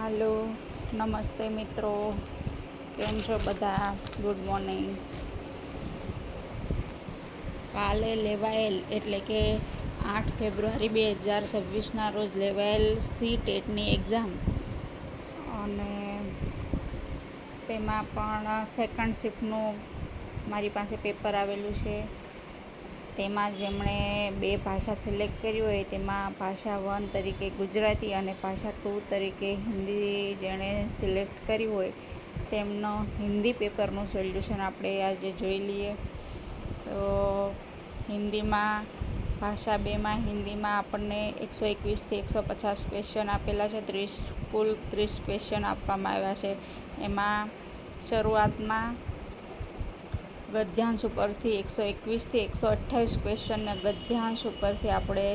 હાલો, નમસ્તે મિત્રો. કેમ છો બધા? ગુડ મોર્નિંગ કાલે લેવાયેલ, એટલે કે આઠ ફેબ્રુઆરી બે હજાર છવ્વીસના રોજ લેવાયેલ સી ટેટની એક્ઝામ અને તેમાં પણ સેકન્ડ શિફ્ટનું મારી પાસે પેપર આવેલું છે. તેમાં જેમણે બે ભાષા સિલેક્ટ કરી હોય, તેમાં ભાષા વન તરીકે ગુજરાતી અને ભાષા ટુ તરીકે હિન્દી જેણે સિલેક્ટ કરી હોય, તેમનો હિન્દી પેપરનું સોલ્યુશન આપણે આજે જોઈ લઈએ. તો હિન્દીમાં, ભાષા બેમાં હિન્દીમાં આપણને એકસો એકવીસથી એકસો પચાસ ક્વેશ્ચન આપેલા છે, ત્રીસ, કુલ ત્રીસ ક્વેશ્ચન આપવામાં આવ્યા છે. એમાં શરૂઆતમાં ગદ્યાંશ ઉપરથી એકસો એકવીસથી એકસો અઠ્ઠાવીસ ક્વેશ્ચનને ગદ્યાંશ ઉપરથી આપણે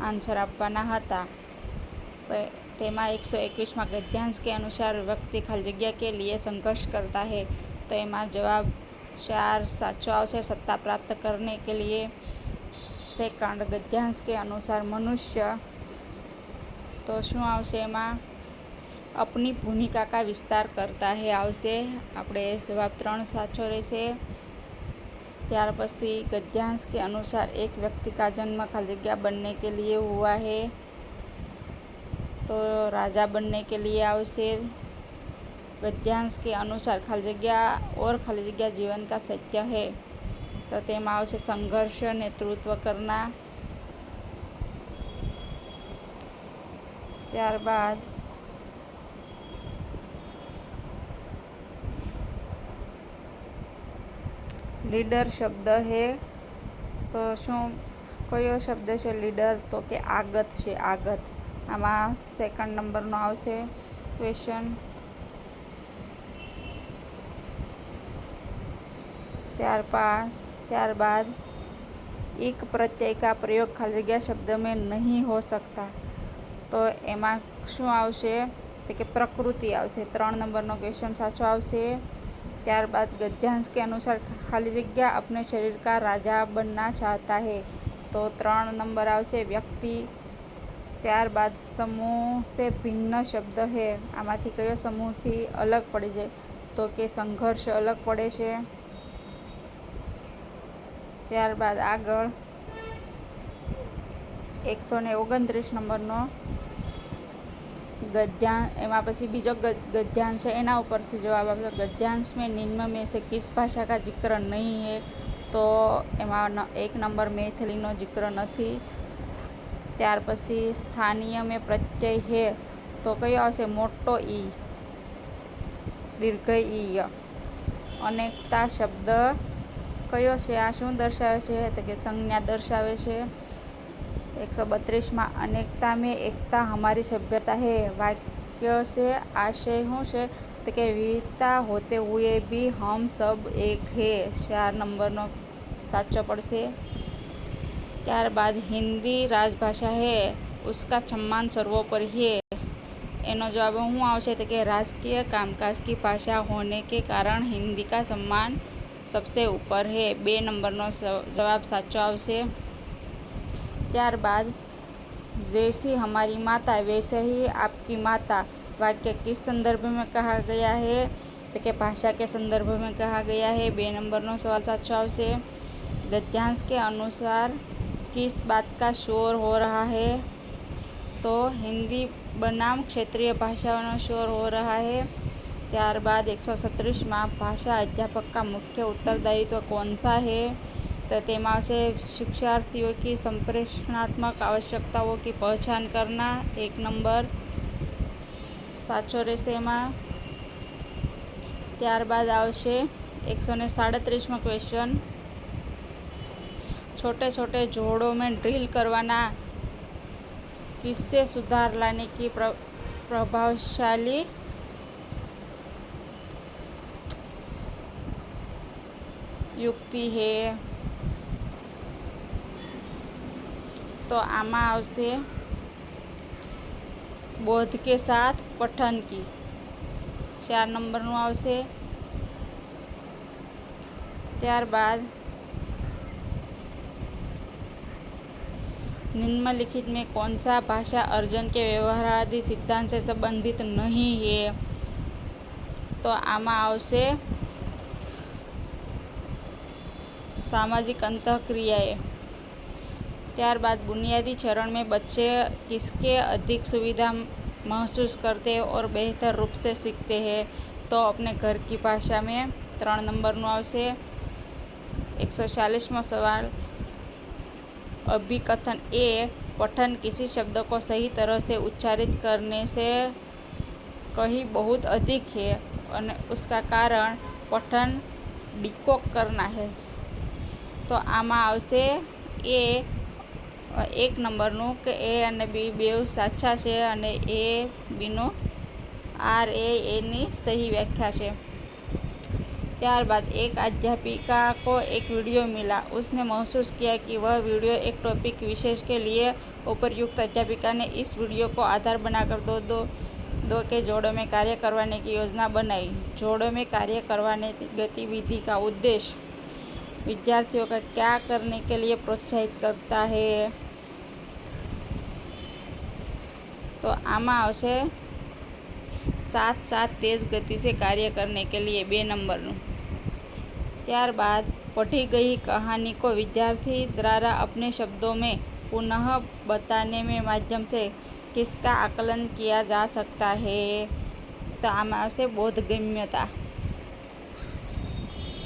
આન્સર આપવાના હતા. તો તેમાં એકસો એકવીસમાં ગદ્યાંશ કે અનુસાર વ્યક્તિ ખાલી જગ્યા કે લીએ સંઘર્ષ કરતા હે, તો એમાં જવાબ ચાર સાચો આવશે, સત્તા પ્રાપ્ત કરને કે લીએ. સેકન્ડ, ગદ્યાંશ કે અનુસાર મનુષ્ય, તો શું આવશે એમાં? અપની ભૂમિકા કા વિસ્તાર કરતા હે, આવશે. આપણે જવાબ ત્રણ સાચો રહેશે. ત્યાર પછી ગદ્યાંશ કે અનુસાર એક વ્યક્તિ કા જન્મ ખાલી જગ્યા બનને કે લીએ હુઆ હે, તો રાજા બનને કે લીએ આવશે. ગદ્યાંશ કે અનુસાર ખાલી જગ્યા ઓર ખાલી જગ્યા જીવન કા સત્ય હે, તો તેમાં આવશે સંઘર્ષ નેતૃત્વ કરના. ત્યારબાદ લીડર શબ્દ હે. તો શું, કયો શબ્દ છે લીડર? તો કે આગત છે, આગત. આમાં સેકન્ડ નંબરનો આવશે ક્વેશ્ચન ત્યારબાદ ત્યારબાદ એક પ્રત્યય કા પ્રयोग ખાલી જગ્યા શબ્દ મેં નહીં હો શકતા તો એમાં શું આવશે? તો કે પ્રકૃતિ આવશે. ત્રણ નંબરનો ક્વેશ્ચન સાચો આવશે. ત્યારબાદ गद्यांश के अनुसार खाली जगह अपने शरीर का राजा बनना चाहता है તો ત્રણ નંબર આવશે વ્યક્તિ ત્યારબાદ સમૂહ સે ભિન્ન શબ્દ હે આમાંથી કયો સમૂહથી અલગ પડી જાય તો કે સંઘર્ષ અલગ પડે છે ત્યારબાદ આગળ એકસો ને ઓગણત્રીસ નંબરનો ગદ્યાં એમાં પછી બીજો ગદ્યાંશ છે, એના ઉપરથી જવાબ આપ્યો ગદ્યાંશ મેં નિમ્ન મેં છે કિસ ભાષા કા જિક્ર નહીં હે? તો એમાં એક નંબર મૈથિલીનો જિક્ર નથી. ત્યાર પછી સ્થાનીય મેં પ્રત્યય હે? તો કયો આવશે? મોટો ઈ. દીર્ઘ ઈ અનેકતા શબ્દ કયો છે? આ શું દર્શાવે છે? તો કે સંજ્ઞા દર્શાવે છે. એકસો બત્રીસમાં અનેકતા મેં એકતા હમારી સભ્યતા હે. વાક્ય છે આશય શું છે તો કે વિવિધતા હોતે હુએ બી હમ સબ એક હે. ચાર નંબરનો સાચો પડશે ત્યારબાદ હિન્દી રાજભાષા હે. ઉસકા સમ્માન સર્વોપરી હે. એનો જવાબ શું આવશે તો કે રાજકીય કામકાજ કી ભાષા હોને કે કારણ હિન્દી કા સન્માન સબસે ઉપર હે. બે નંબરનો જવાબ સાચો આવશે. ત્યારબાદ जैसी हमारी माता वैसे ही आपकी माता वाक्य किस संदर्भ में कहा गया है तो કે ભાષા કે સંદર્ભ में कहा गया है બે નંબરનો સવાલ સાચો આવશે गद्यांश के अनुसार किस बात का शोर हो रहा है तो हिंदी बनाम क्षेत्रीय भाषाओं शोर हो रहा है ત્યારબાદ એકસો સત્રીસમાં ભાષા અધ્યાપક का मुख्य उत्तरदायित्व कौन सा है तो તેમાં આવશે शिक्षार्थियों की संप्रेषणात्मक आवश्यकताओं की पहचान करना એક નંબર સાચો રહેશે એમાં ત્યારબાદ આવશે એકસો ને સાડત્રીસમાં ક્વેશ્ચન छोटे छोटे जोड़ों में ड्रिल करवाना किससे सुधार लाने की प्र, प्रभावशाली યુક્તિ હે તો આમાં આવશે બોધ કે સાથ પઠન કી ચાર નંબરનું આવશે ત્યારબાદ निम्नलिखित में कौन सा भाषा अर्जन के व्यवहारादि सिद्धांत से संबंधित नहीं है તો આમાં આવશે सामाजिक अंतःक्रियाएं ત્યારબાદ बुनियादी चरण में बच्चे किसके अधिक सुविधा महसूस करते हैं और बेहतर रूप से सीखते हैं तो अपने घर की भाषा में ત્રણ નંબરનું આવશે એકસો ચાલીસમો સવાલ अभिकथन ए पठन किसी शब्द को सही तरह से उच्चारित करने से कहीं बहुत अधिक है और उसका कारण पठन डिकोक करना है તો આમાં આવશે એ એક નંબરનું કે એ અને બી બેઉ સાચા છે અને એ બીનો આર એ એની સહી વ્યાખ્યા છે ત્યારબાદ एक अध्यापिका को एक वीडियो मिला उसने महसूस किया कि वह वीडियो एक टॉपिक विशेष के लिए उपयुक्त अध्यापिका ने इस वीडियो को आधार बनाकर दो दो दो के जोड़ों में कार्य करवाने की योजना बनाई जोड़ों में कार्य करवाने की गतिविधि का उद्देश्य विद्यार्थियों का क्या करने के लिए प्रोत्साहित करता है? तो आमा उसे साथ साथ तेज गति से कार्य करने के लिए बे नंबर त्यार बाद पढ़ी गई कहानी को विद्यार्थी द्वारा अपने शब्दों में पुनः बताने में माध्यम से किसका आकलन किया जा सकता है? तो आमा उसे बोधगम्यता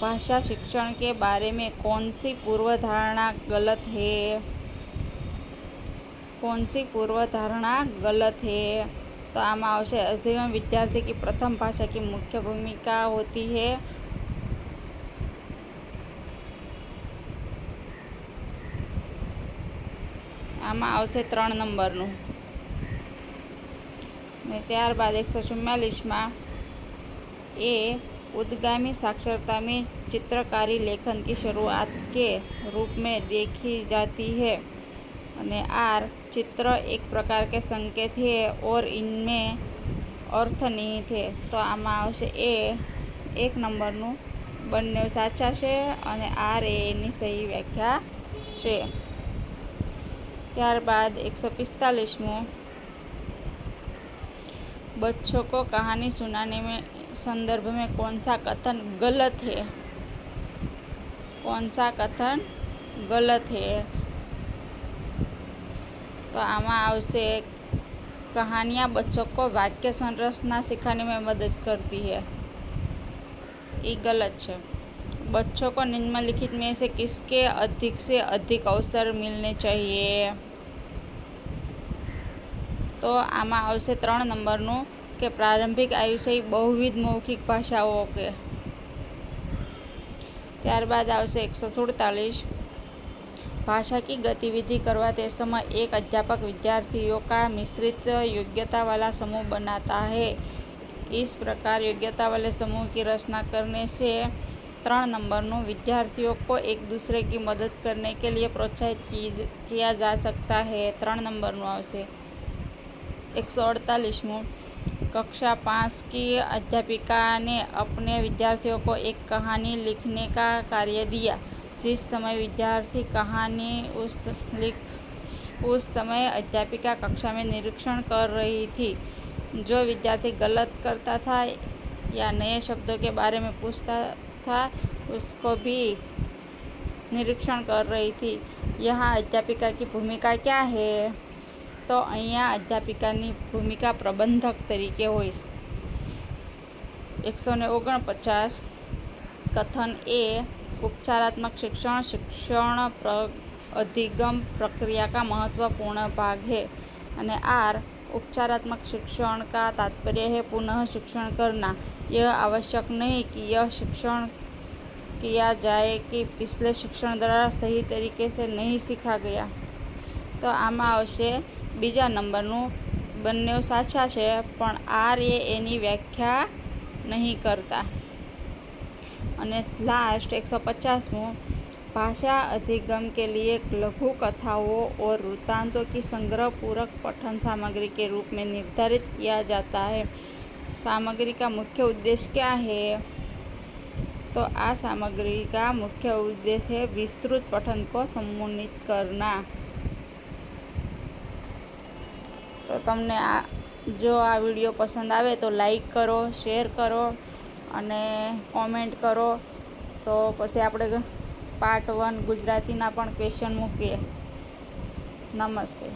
भाषा शिक्षण के बारे में कौन सी पूर्व धारणा गलत है कौन सी पूर्व धारणा गलत है तो आमा आवश्य अध्ययन विद्यार्थी की प्रथम भाषा की मुख्य भूमिका होती है આમાં આવશે ત્રણ નંબરનું ને ત્યારબાદ એકસો ચુમ્માલીસમાં એ उद्गामी साक्षरता में चित्रकारी लेखन की शुरुआत के रूप में देखी जाती है અને આર चित्र एक प्रकार के संकेत है और इनमें अर्थ निहित है તો આમાં આવશે એ એક નંબરનું બંને સાચા છે અને આર એ એની સહી વ્યાખ્યા છે ત્યારબાદ એકસો પિસ્તાલીસમું बच्चों को कहानी सुनाने में संदर्भ में कौन सा कथन गलत है कौन सा कथन गलत है तो आमा आवश्य कहानियाँ बच्चों को वाक्य संरचना सिखाने में मदद करती है ये गलत है बच्चों को निम्नलिखित में से किसके अधिक से अधिक अवसर मिलने चाहिए તો આમાં આવશે ત્રણ નંબરનું કે પ્રારંભિક આયુષ્ય બહુવિધ મૌખિક ભાષાઓ કે ત્યારબાદ આવશે એકસો સુડતાલીસ भाषा की गतिविधि करवाते समय एक अध्यापक विद्यार्थियों का मिश्रित योग्यता वाला समूह बनाता है इस प्रकार योग्यता वाले समूह की रचना करने से ત્રણ નંબરનું વિદ્યાર્થીઓ को एक दूसरे की मदद करने के लिए प्रोत्साहित किया जा सकता है ત્રણ નંબરનું આવશે एक सौ अड़तालीसमों कक्षा पाँच की अध्यापिका ने अपने विद्यार्थियों को एक कहानी लिखने का कार्य दिया। जिस समय विद्यार्थी कहानी उस लिख, उस समय अध्यापिका कक्षा में निरीक्षण कर रही थी, जो विद्यार्थी गलत करता था या नए शब्दों के बारे में पूछता था, उसको भी निरीक्षण कर रही थी। यहाँ अध्यापिका की भूमिका क्या है? તો અહીંયા અધ્યાપિકાની ભૂમિકા પ્રબંધક તરીકે હોય એકસો ને ઓગણપચાસ કથન એ उपचारात्मक शिक्षण शिक्षण प्र अधिगम प्रक्रिया का महत्वपूर्ण भाग है અને આર उपचारात्मक शिक्षण का तात्पर्य है पुनः शिक्षण करना यह आवश्यक नहीं कि यह शिक्षण किया जाए कि पिछले शिक्षण द्वारा सही तरीके से नहीं सीखा गया તો આમાં આવશે બીજા નંબરનું બંને સાચા છે પણ આર એ એની વ્યાખ્યા નહીં કરતા અને लास्ट एक सौ पचासमों भाषा अधिगम के लिए लघु कथाओं और वृत्तांतों की संग्रह पूरक पठन सामग्री के रूप में निर्धारित किया जाता है सामग्री का मुख्य उद्देश्य क्या है तो आ सामग्री का मुख्य उद्देश्य है विस्तृत पठन को सम्मोहित करना તો તમને આ જો આ વીડિયો પસંદ આવે તો લાઈક કરો, શેર કરો અને કોમેન્ટ કરો. તો પછી આપણે પાર્ટ વન ગુજરાતીના પણ ક્વેશ્ચન મૂકીએ. નમસ્તે.